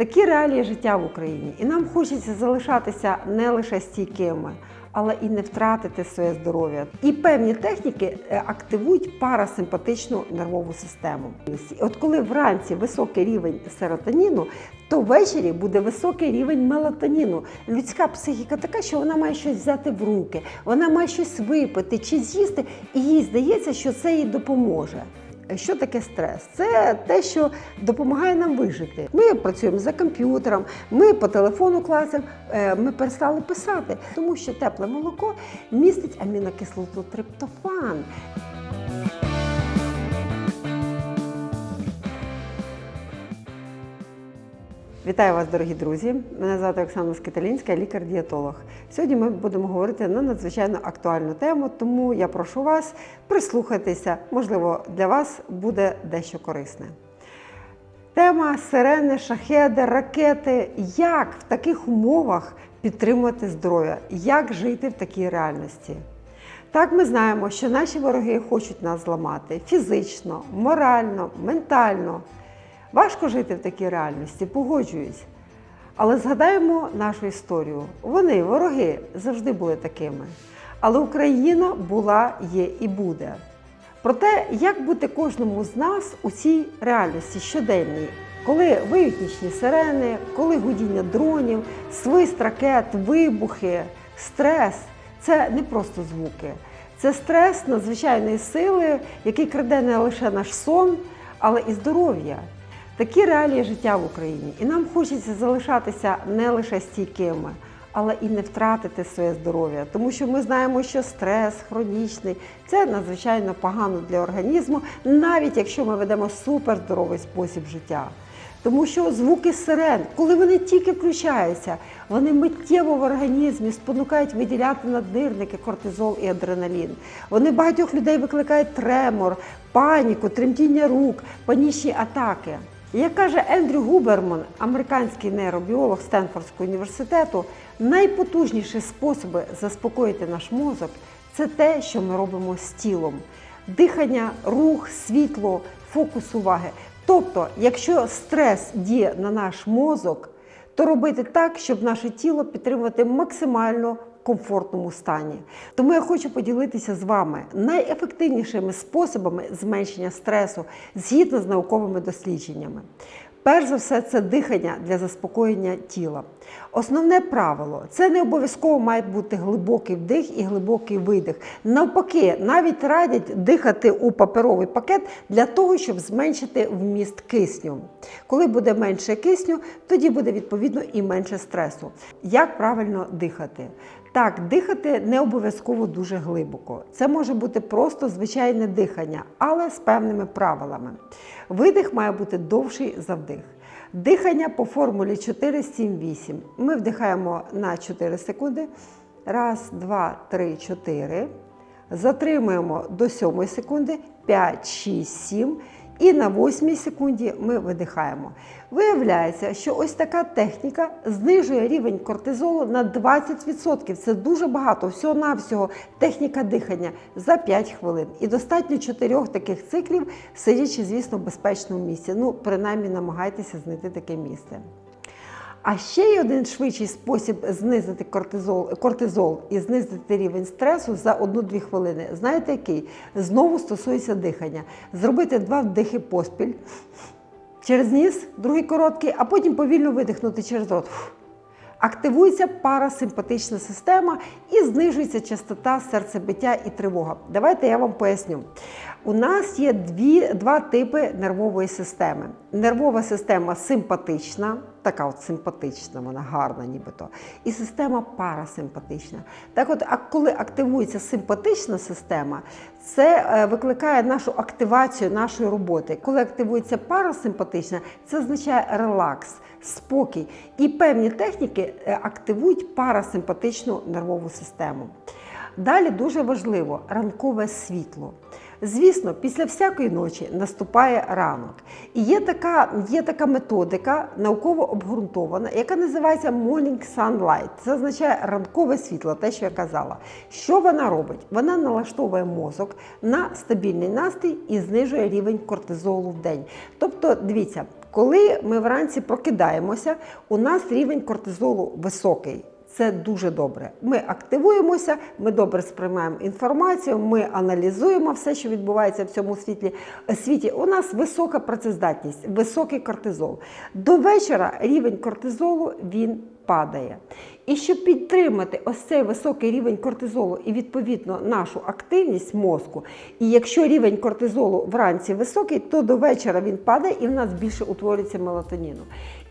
Такі реалії життя в Україні, і нам хочеться залишатися не лише стійкими, але і не втратити своє здоров'я. І певні техніки е, активують парасимпатичну нервову систему. От коли вранці високий рівень серотоніну, то ввечері буде високий рівень мелатоніну. Людська психіка така, що вона має щось взяти в руки, вона має щось випити чи з'їсти, і їй здається, що це їй допоможе. Що таке стрес? Це те, що допомагає нам вижити. Ми працюємо за комп'ютером, ми по телефону класимо, е, ми перестали писати, тому що тепле молоко містить амінокислоту триптофан. Вітаю вас, дорогі друзі! Мене звати Оксана Скиталінська, лікар-дієтолог. Сьогодні ми будемо говорити на надзвичайно актуальну тему, тому я прошу вас прислухатися, можливо, для вас буде дещо корисне. Тема сирени, шахеди, ракети. Як в таких умовах підтримувати здоров'я? Як жити в такій реальності? Так, ми знаємо, що наші вороги хочуть нас зламати фізично, морально, ментально. Важко жити в такій реальності, погоджуюсь. Але згадаємо нашу історію. Вони, вороги, завжди були такими. Але Україна була, є і буде. Про те, як бути кожному з нас у цій реальності щоденній, коли виють нічні сирени, коли гудіння дронів, свист ракет, вибухи, стрес це не просто звуки, це стрес надзвичайної сили, який краде не лише наш сон, але і здоров'я. Такі реалії життя в Україні, і нам хочеться залишатися не лише стійкими, але і не втратити своє здоров'я, тому що ми знаємо, що стрес хронічний це надзвичайно погано для організму, навіть якщо ми ведемо суперздоровий спосіб життя. Тому що звуки сирен, коли вони тільки включаються, вони миттєво в організмі спонукають виділяти наднирники, кортизол і адреналін. Вони багатьох людей викликають тремор, паніку, тремтіння рук, панічні атаки. Як каже Ендрю Губерман, американський нейробіолог Стенфордського університету, найпотужніші способи заспокоїти наш мозок це те, що ми робимо з тілом: дихання, рух, світло, фокус уваги. Тобто, якщо стрес діє на наш мозок, то робити так, щоб наше тіло підтримувати максимально комфортному стані. Тому я хочу поділитися з вами найефективнішими способами зменшення стресу згідно з науковими дослідженнями. Перш за все, це дихання для заспокоєння тіла. Основне правило це не обов'язково має бути глибокий вдих і глибокий видих. Навпаки, навіть радять дихати у паперовий пакет для того, щоб зменшити вміст кисню. Коли буде менше кисню, тоді буде відповідно і менше стресу. Як правильно дихати? Так, дихати не обов'язково дуже глибоко. Це може бути просто звичайне дихання, але з певними правилами. Видих має бути довший за вдих. Дихання по формулі 4-7-8. Ми вдихаємо на 4 секунди. Раз, два, три, чотири. Затримуємо до 7 секунди, 5, 6, 7. І на 8 секунді ми видихаємо. Виявляється, що ось така техніка знижує рівень кортизолу на 20%. Це дуже багато, всього-навсього техніка дихання за 5 хвилин. І достатньо 4 таких циклів, сидячи, звісно, в безпечному місці. Ну, принаймні, намагайтеся знайти таке місце. А ще є один швидший спосіб знизити кортизол, кортизол і знизити рівень стресу за 1-2 хвилини. Знаєте який? Знову стосується дихання. Зробити два вдихи поспіль через ніс, другий короткий, а потім повільно видихнути через рот. Активується парасимпатична система і знижується частота серцебиття і тривога. Давайте я вам поясню. У нас є дві, два типи нервової системи. Нервова система симпатична, така от симпатична, вона гарна, нібито, і система парасимпатична. Так от, а коли активується симпатична система, це е, викликає нашу активацію нашої роботи. Коли активується парасимпатична, це означає релакс, спокій. І певні техніки е, активують парасимпатичну нервову систему. Далі дуже важливо ранкове світло. Звісно, після всякої ночі наступає ранок. І є така, є така методика, науково обґрунтована, яка називається Morning Sunlight. Це означає ранкове світло, те, що я казала. Що вона робить? Вона налаштовує мозок на стабільний настрій і знижує рівень кортизолу в день. Тобто, дивіться, Коли ми вранці прокидаємося, у нас рівень кортизолу високий. Це дуже добре. Ми активуємося, ми добре сприймаємо інформацію, ми аналізуємо все, що відбувається в цьому світлі, світі. У нас висока працездатність, високий кортизол. До вечора рівень кортизолу він падає. І щоб підтримати ось цей високий рівень кортизолу і відповідно нашу активність мозку, і якщо рівень кортизолу вранці високий, то до вечора він падає і в нас більше утворюється мелатоніну.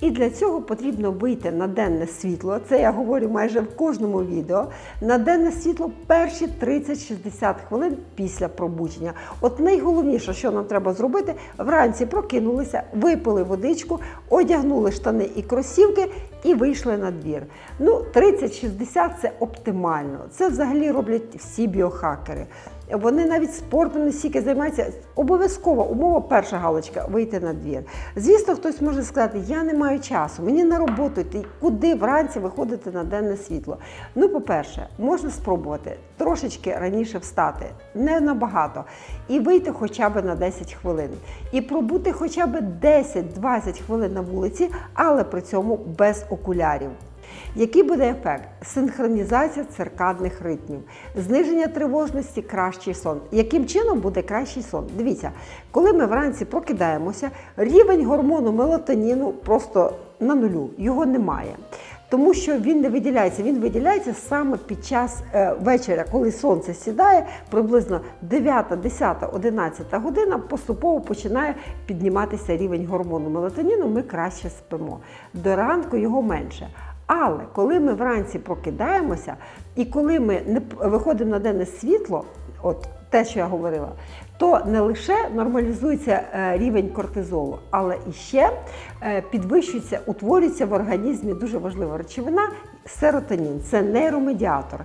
І для цього потрібно вийти на денне світло. Це я говорю майже в кожному відео. На денне світло перші 30-60 хвилин після пробудження. От найголовніше, що нам треба зробити, вранці прокинулися, випили водичку, одягнули штани і кросівки і вийшли на двір. Ну, 30-60 це оптимально. Це взагалі роблять всі біохакери. Вони навіть спортом не стільки займаються. Обов'язкова умова, перша галочка вийти на двір. Звісно, хтось може сказати, я не маю часу, мені на роботу йти. Куди вранці виходити на денне світло? Ну, по-перше, можна спробувати трошечки раніше встати, не набагато, і вийти хоча б на 10 хвилин. І пробути хоча б 10-20 хвилин на вулиці, але при цьому без окулярів. Який буде ефект? Синхронізація циркадних ритмів, зниження тривожності, кращий сон. Яким чином буде кращий сон? Дивіться, коли ми вранці прокидаємося, рівень гормону мелатоніну просто на нулю, його немає. Тому що він не виділяється, він виділяється саме під час е, вечора, коли сонце сідає, приблизно 9, 10, 11 година поступово починає підніматися рівень гормону мелатоніну, ми краще спимо. До ранку його менше. Але коли ми вранці прокидаємося, і коли ми не виходимо на денне світло, от те, що я говорила, то не лише нормалізується е, рівень кортизолу, але і ще е, підвищується, утворюється в організмі дуже важлива речовина серотонін. Це нейромедіатор.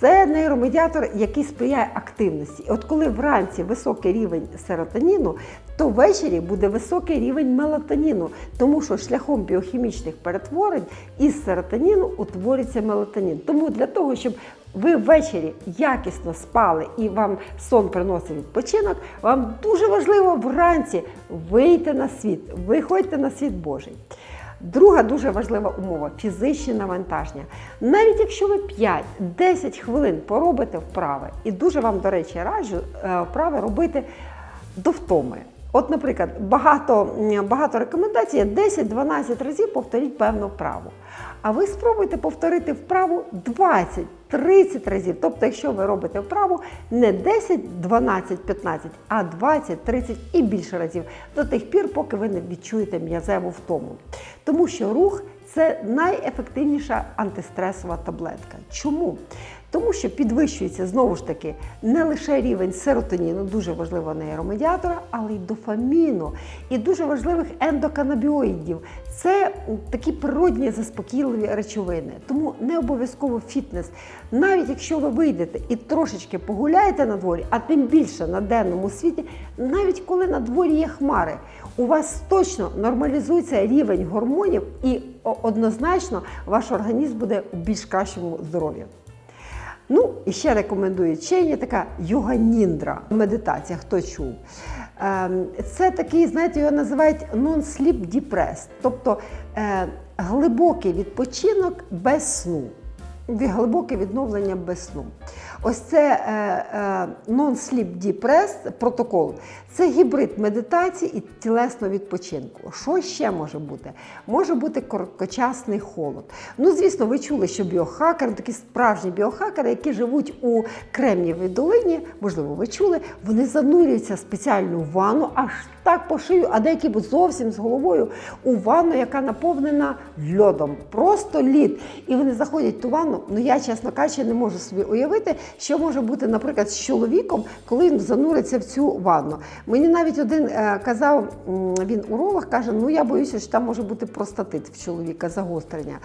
Це нейромедіатор, який сприяє активності. От коли вранці високий рівень серотоніну, то ввечері буде високий рівень мелатоніну, тому що шляхом біохімічних перетворень із серотоніну утворюється мелатонін. Тому для того, щоб ви ввечері якісно спали і вам сон приносив відпочинок, вам дуже важливо вранці вийти на світ, виходьте на світ Божий. Друга дуже важлива умова фізичне навантаження. Навіть якщо ви 5-10 хвилин поробите вправи, і дуже вам, до речі, раджу е, вправи робити до втоми. От, наприклад, багато, багато рекомендацій 10-12 разів повторіть певну вправу. А ви спробуйте повторити вправу 20-30 разів. Тобто, якщо ви робите вправу не 10, 12, 15, а 20, 30 і більше разів до тих пір, поки ви не відчуєте м'язеву втому. Тому що рух це найефективніша антистресова таблетка. Чому? Тому що підвищується знову ж таки не лише рівень серотоніну, дуже важливого нейромедіатора, але й дофаміну, і дуже важливих ендоканабіоїдів. Це такі природні заспокійливі речовини. Тому не обов'язково фітнес. Навіть якщо ви вийдете і трошечки погуляєте на дворі, а тим більше на денному світі, навіть коли на дворі є хмари, у вас точно нормалізується рівень гормонів, і однозначно ваш організм буде у більш кращому здоров'ї. Ну, і ще рекомендую вчені така йога-ніндра медитація, хто чув. Ем, Це такий, знаєте, його називають non-sleep depressed, тобто е, глибокий відпочинок без сну. Глибоке відновлення без сну. Ось це е, е, non-sleep depressed протокол. Це гібрид медитації і тілесного відпочинку. Що ще може бути? Може бути короткочасний холод. Ну, звісно, ви чули, що біохакери, такі справжні біохакери, які живуть у Кремнієвій долині, можливо, ви чули, вони занурюються в спеціальну ванну, аж так по шию, а деякі зовсім з головою у ванну, яка наповнена льодом. Просто лід. І вони заходять в ту ванну. Ну я, чесно кажучи, не можу собі уявити, що може бути, наприклад, з чоловіком, коли він зануриться в цю ванну. Мені навіть один е, казав, він уролог, каже: ну я боюся, що там може бути простатит в чоловіка, загострення.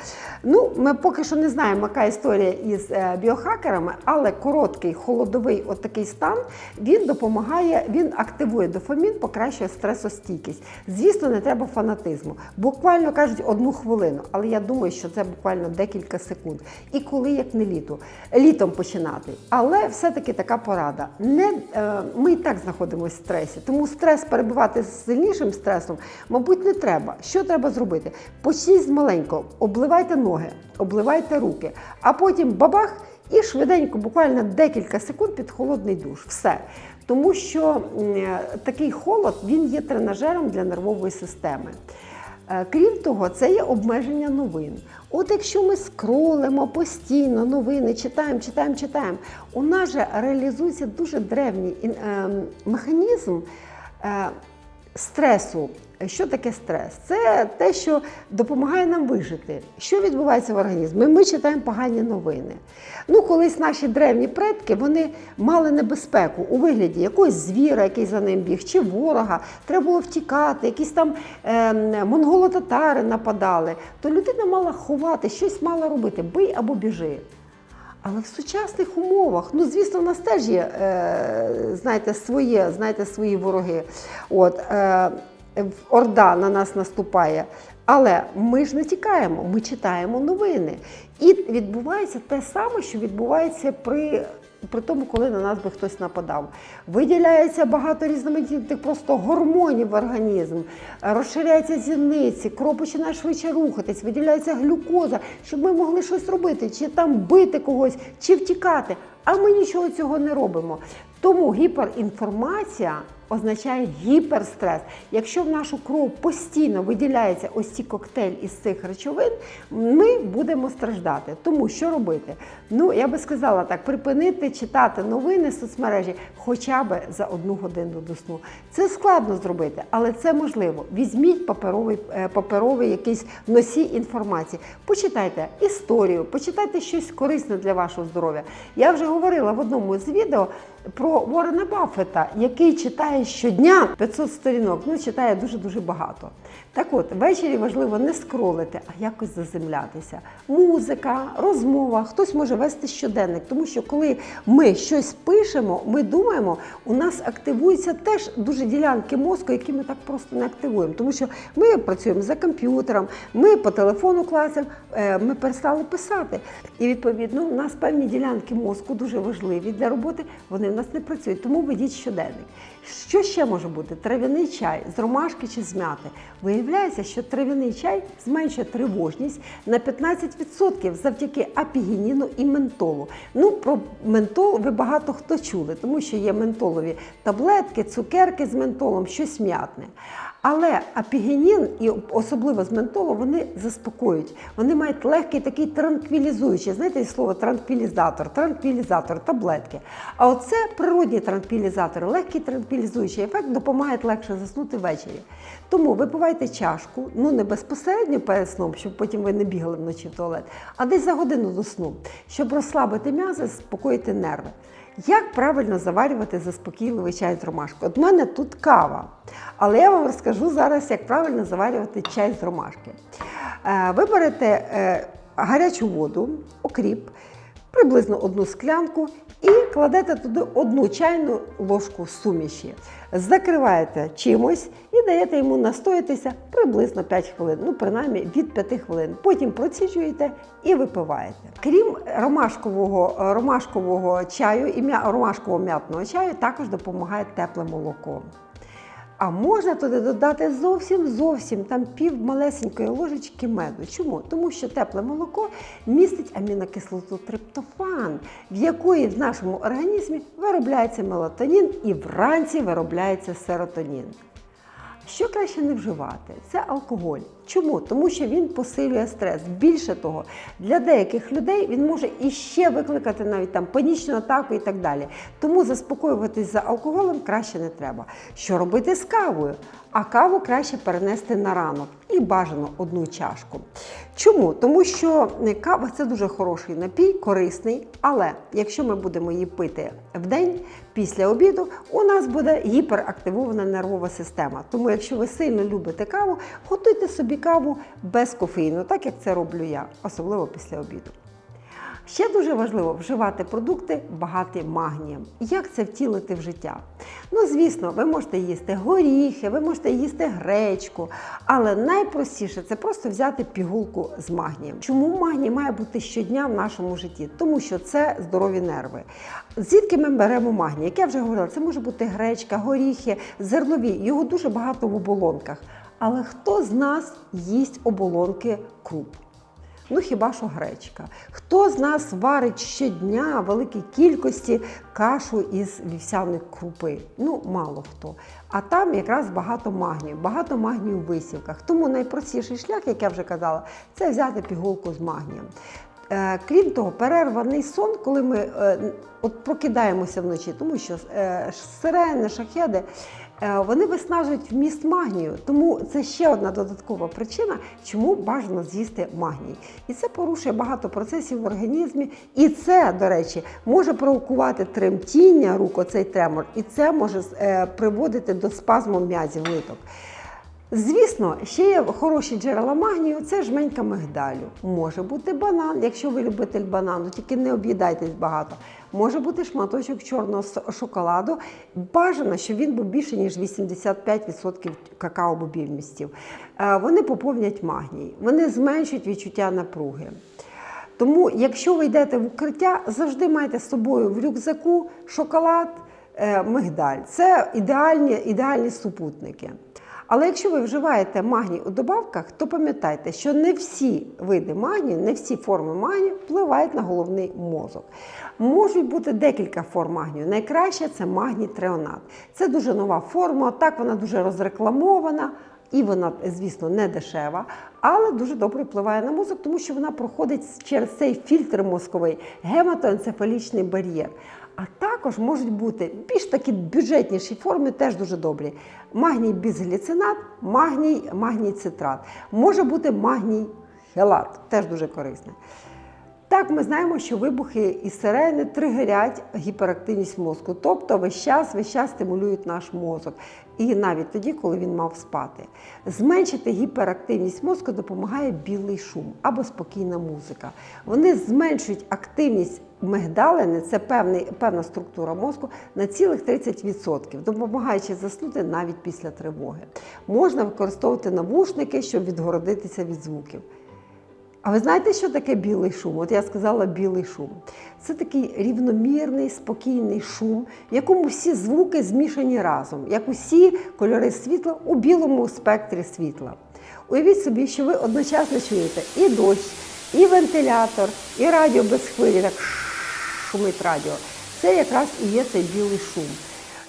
Ну, ми поки що не знаємо, яка історія із е, біохакерами, але короткий холодовий от такий стан він допомагає, він активує дофамін, покращує стресостійкість. Звісно, не треба фанатизму. Буквально кажуть одну хвилину, але я думаю, що це буквально декілька секунд. І коли як не літо, літом починати. Але все-таки така порада. Не, е, ми і так знаходимося в стресі, тому стрес перебувати з сильнішим стресом, мабуть, не треба. Що треба зробити? Почніть з маленького, обливайте ноги, обливайте руки, а потім бабах і швиденько, буквально декілька секунд під холодний душ. Все. Тому що е, такий холод він є тренажером для нервової системи. Е, Крім того, це є обмеження новин. От якщо ми скролимо постійно новини, читаємо, читаємо, читаємо, у нас же реалізується дуже древній ем, механізм е, стресу. Що таке стрес? Це те, що допомагає нам вижити. Що відбувається в організмі? Ми читаємо погані новини. Ну, колись наші древні предки вони мали небезпеку у вигляді якогось звіра, який за ним біг, чи ворога. Треба було втікати, якісь там е, монголо-татари нападали. То людина мала ховати, щось мала робити, бий або біжи. Але в сучасних умовах, ну звісно, в нас теж є, е, знаєте, своє, знаєте, свої вороги. От, е, Орда на нас наступає. Але ми ж не тікаємо, ми читаємо новини. І відбувається те саме, що відбувається при, при тому, коли на нас би хтось нападав. Виділяється багато різноманітних просто гормонів в організм, розширяються зіниці, кров починає швидше рухатись, виділяється глюкоза, щоб ми могли щось робити, чи там бити когось, чи втікати. А ми нічого цього не робимо. Тому гіперінформація означає гіперстрес. Якщо в нашу кров постійно виділяється ось ці коктейль із цих речовин, ми будемо страждати. Тому що робити? Ну, я би сказала так: припинити читати новини в соцмережі хоча б за одну годину до сну. Це складно зробити, але це можливо. Візьміть паперовий, е, паперовий якийсь носій інформації. Почитайте історію, почитайте щось корисне для вашого здоров'я. Я вже говорила в одному з відео про Уоррена Баффета, який читає щодня 500 сторінок. Ну, читає дуже-дуже багато. Так от, ввечері важливо не скролити, а якось заземлятися. Музика, розмова, хтось може вести щоденник, тому що коли ми щось пишемо, ми думаємо, у нас активуються теж дуже ділянки мозку, які ми так просто не активуємо. Тому що ми працюємо за комп'ютером, ми по телефону класимо, е, ми перестали писати. І відповідно у нас певні ділянки мозку дуже важливі для роботи, вони в нас не працюють. Тому ведіть щоденник. Що ще може бути? Трав'яний чай з ромашки чи з м'яти. Виявляється, що трав'яний чай зменшує тривожність на 15% завдяки апігеніну і ментолу. Ну, про ментол ви багато хто чули, тому що є ментолові таблетки, цукерки з ментолом, щось м'ятне. Але апігенін і особливо з ментолу вони заспокоюють. Вони мають легкий такий транквілізуючий. Знаєте слово транквілізатор, транквілізатор, таблетки. А оце природні транквілізатори, легкий транквілізуючий ефект допомагає легше заснути ввечері. Тому випивайте чашку, ну не безпосередньо перед сном, щоб потім ви не бігали вночі в туалет, а десь за годину до сну, щоб розслабити м'язи, заспокоїти нерви. Як правильно заварювати заспокійливий чай з ромашкою? От в мене тут кава, але я вам розкажу зараз, як правильно заварювати чай з ромашки. Е, Ви берете е, гарячу воду, окріп, приблизно одну склянку і кладете туди одну чайну ложку суміші. Закриваєте чимось і даєте йому настоятися приблизно 5 хвилин, ну принаймні від 5 хвилин. Потім проціджуєте і випиваєте. Крім ромашкового, ромашкового чаю і ромашкового м'ятного чаю, також допомагає тепле молоко. А можна туди додати зовсім зовсім там пів малесенької ложечки меду. Чому? Тому що тепле молоко містить амінокислоту триптофан, в якої в нашому організмі виробляється мелатонін і вранці виробляється серотонін. Що краще не вживати? Це алкоголь. Чому? Тому що він посилює стрес. Більше того, для деяких людей він може іще викликати навіть там панічну атаку і так далі. Тому заспокоюватись за алкоголем краще не треба. Що робити з кавою? А каву краще перенести на ранок і бажано одну чашку. Чому? Тому що кава це дуже хороший напій, корисний, але якщо ми будемо її пити в день після обіду, у нас буде гіперактивована нервова система. Тому, якщо ви сильно любите каву, готуйте собі каву без кофеїну, так як це роблю я, особливо після обіду. Ще дуже важливо вживати продукти багаті магнієм. Як це втілити в життя? Ну, звісно, ви можете їсти горіхи, ви можете їсти гречку, але найпростіше це просто взяти пігулку з магнієм. Чому магній має бути щодня в нашому житті? Тому що це здорові нерви. Звідки ми беремо магній? Як я вже говорила, це може бути гречка, горіхи, зернові. Його дуже багато в оболонках. Але хто з нас їсть оболонки круп? Ну хіба що гречка? Хто з нас варить щодня великій кількості кашу із вівсяної крупи? Ну, мало хто. А там якраз багато магнію, багато магнію в висівках. Тому найпростіший шлях, як я вже казала, це взяти пігулку з магнієм. Е, Крім того, перерваний сон, коли ми е, от прокидаємося вночі, тому що е, сирени, шахеди, вони виснажують вміст магнію. Тому це ще одна додаткова причина, чому бажано з'їсти магній. І це порушує багато процесів в організмі. І це, до речі, може провокувати тремтіння рук, оцей тремор, і це може приводити до спазму м'язів литок. Звісно, ще є хороші джерела магнію, це жменька мигдалю. Може бути банан, якщо ви любитель банану, тільки не об'їдайтесь багато. Може бути шматочок чорного шоколаду. Бажано, щоб він був більше, ніж 85% какао-бобів містів. Е, Вони поповнять магній, вони зменшують відчуття напруги. Тому, якщо ви йдете в укриття, завжди майте з собою в рюкзаку шоколад, е, мигдаль. Це ідеальні, ідеальні супутники. Але якщо ви вживаєте магній у добавках, то пам'ятайте, що не всі види магнію, не всі форми магнію впливають на головний мозок. Можуть бути декілька форм магнію. Найкраще це магній треонат. Це дуже нова форма, так вона дуже розрекламована. І вона, звісно, не дешева, але дуже добре впливає на мозок, тому що вона проходить через цей фільтр мозковий гематоенцефалічний бар'єр. А також можуть бути більш такі бюджетніші форми, теж дуже добрі. Магній бізгліцинат, магній, магній цитрат. Може бути магній хелат, теж дуже корисний. Так, ми знаємо, що вибухи і сирени тригерять гіперактивність мозку, тобто весь час, весь час стимулюють наш мозок. І навіть тоді, коли він мав спати. Зменшити гіперактивність мозку допомагає білий шум або спокійна музика. Вони зменшують активність мигдалини, це певний, певна структура мозку, на цілих 30%, допомагаючи заснути навіть після тривоги. Можна використовувати навушники, щоб відгородитися від звуків. А ви знаєте, що таке білий шум? От я сказала білий шум. Це такий рівномірний, спокійний шум, в якому всі звуки змішані разом, як усі кольори світла у білому спектрі світла. Уявіть собі, що ви одночасно чуєте і дощ, і вентилятор, і радіо без хвилі, так шумить радіо. Це якраз і є цей білий шум.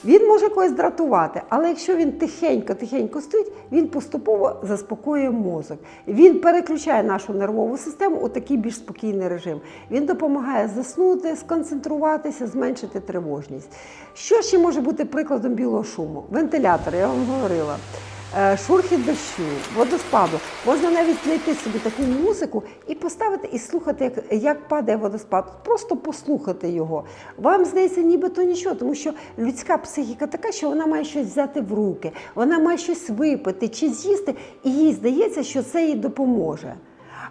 Він може когось дратувати, але якщо він тихенько-тихенько стоїть, він поступово заспокоює мозок. Він переключає нашу нервову систему у такий більш спокійний режим. Він допомагає заснути, сконцентруватися, зменшити тривожність. Що ще може бути прикладом білого шуму? Вентилятор, я вам говорила. Е, Шурхіт дощу, водоспаду. Можна навіть знайти собі таку музику і поставити і слухати, як, як падає водоспад. Просто послухати його. Вам здається, нібито нічого, тому що людська психіка така, що вона має щось взяти в руки, вона має щось випити чи з'їсти, і їй здається, що це їй допоможе.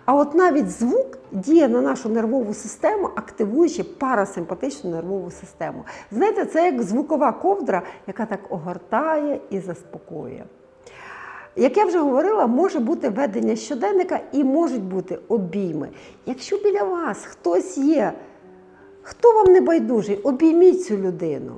А от навіть звук діє на нашу нервову систему, активуючи парасимпатичну нервову систему. Знаєте, це як звукова ковдра, яка так огортає і заспокоює. Як я вже говорила, може бути ведення щоденника і можуть бути обійми. Якщо біля вас хтось є, хто вам не байдужий, обійміть цю людину.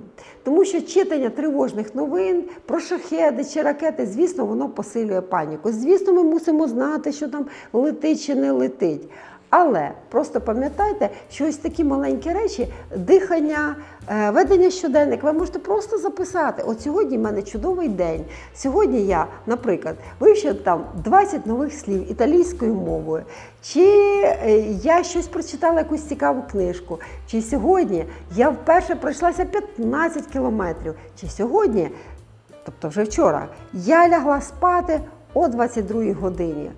Тому що читання тривожних новин про шахеди чи ракети, звісно, воно посилює паніку. Звісно, ми мусимо знати, що там летить чи не летить. Але просто пам'ятайте, що ось такі маленькі речі, дихання, е, ведення щоденник, ви можете просто записати. От сьогодні в мене чудовий день. Сьогодні я, наприклад, вивчила там 20 нових слів італійською мовою, чи е, я щось прочитала якусь цікаву книжку, чи сьогодні я вперше пройшлася 15 кілометрів, чи сьогодні, тобто вже вчора, я лягла спати о 22 годині.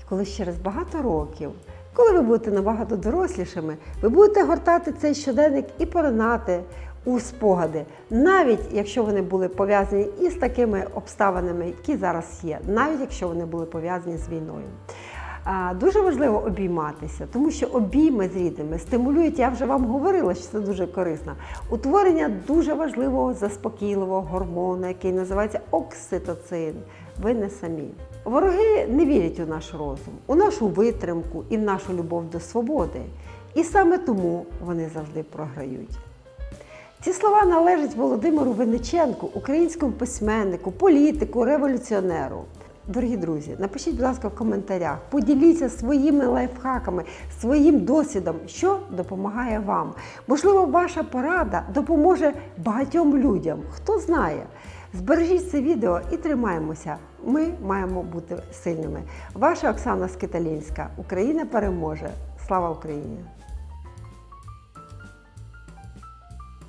І коли через багато років, коли ви будете набагато дорослішими, ви будете гортати цей щоденник і поринати у спогади, навіть якщо вони були пов'язані із такими обставинами, які зараз є, навіть якщо вони були пов'язані з війною. Дуже важливо обійматися, тому що обійми з рідними стимулюють, я вже вам говорила, що це дуже корисно. Утворення дуже важливого заспокійливого гормону, який називається окситоцин. Ви не самі. Вороги не вірять у наш розум, у нашу витримку і в нашу любов до свободи. І саме тому вони завжди програють. Ці слова належать Володимиру Винниченку, українському письменнику, політику, революціонеру. Дорогі друзі, напишіть, будь ласка, в коментарях, поділіться своїми лайфхаками, своїм досвідом, що допомагає вам. Можливо, ваша порада допоможе багатьом людям. Хто знає. Збережіть це відео і тримаємося. Ми маємо бути сильними. Ваша Оксана Скиталінська. Україна переможе. Слава Україні!